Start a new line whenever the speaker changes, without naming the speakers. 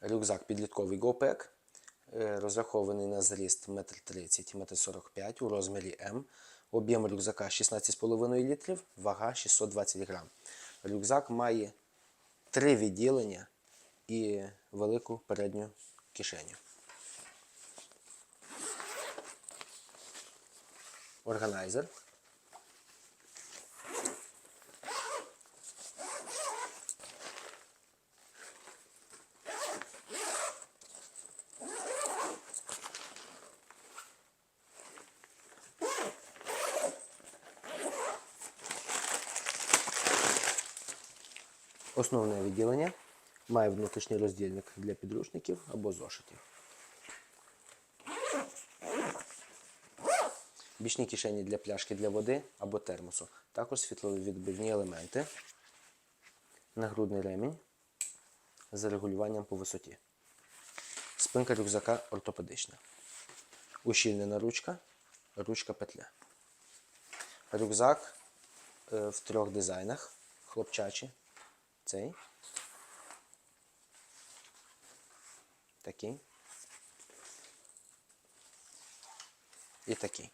Рюкзак підлітковий GoPack, е, розрахований на зріст 1,30 м, 1,45 м у розмірі М. Об'єм рюкзака 16,5 літрів, вага 620 грам. Рюкзак має три відділення і велику передню кишеню. Органайзер. Основне відділення має внутрішній роздільник для підручників або зошитів. Бічні кишені для пляшки для води або термосу. Також світловідбивні елементи. Нагрудний ремінь з регулюванням по висоті. Спинка рюкзака ортопедична. Ущільнена ручка, ручка петля. Рюкзак е, в трьох дизайнах. Хлопчачі. Sim? Tá aqui. E tá aqui.